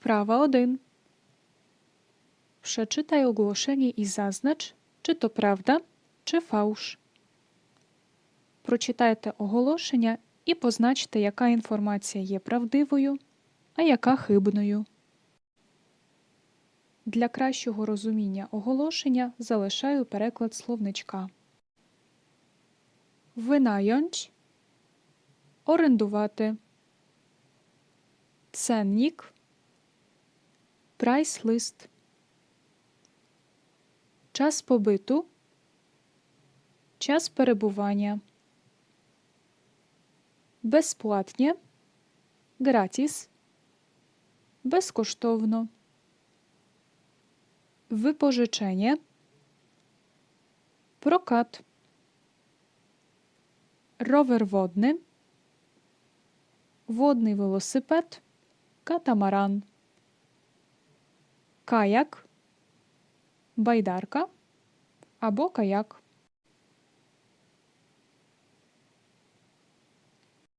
Wprawa 1. Przeczytaj ogłoszenie i zaznacz, чи то правда, чи фауш. Прочитайте оголошення і позначте, яка інформація є правдивою, а яка хибною. Для кращого розуміння оголошення залишаю переклад словничка. Винайонч орендувати. Ценник. Прайс-лист. Час побиту. Час перебування. Безплатне. Гратіс. Безкоштовно. Випожичення. Прокат. Ровер водний. Водний велосипед. Катамаран. Каяк. Байдарка або каяк.